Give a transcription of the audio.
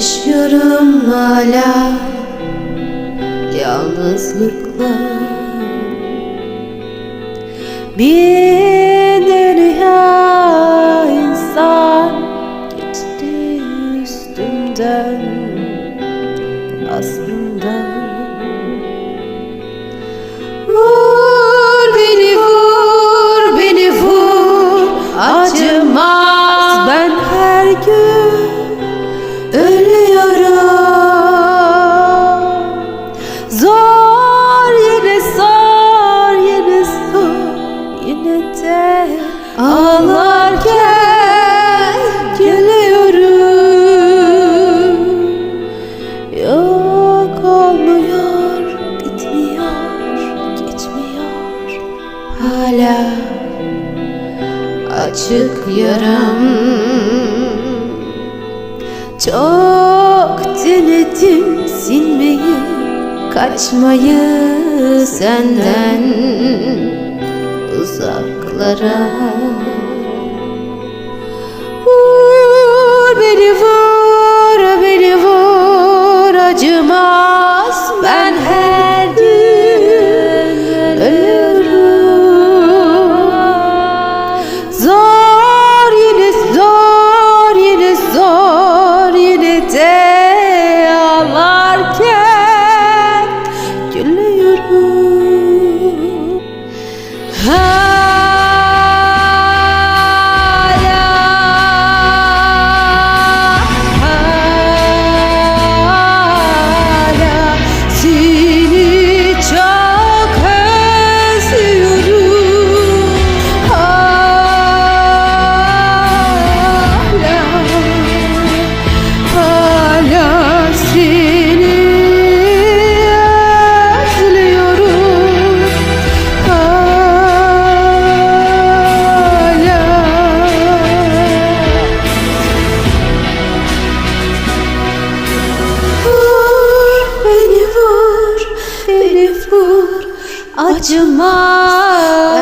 Yaşıyorum hala. Yalnızlıkla. Bir dünya insan geçti üstümden aslında. hala açık yaram. Çok denedim sinmeyi kaçmayı senden uzaklara. Oh. tomorrow.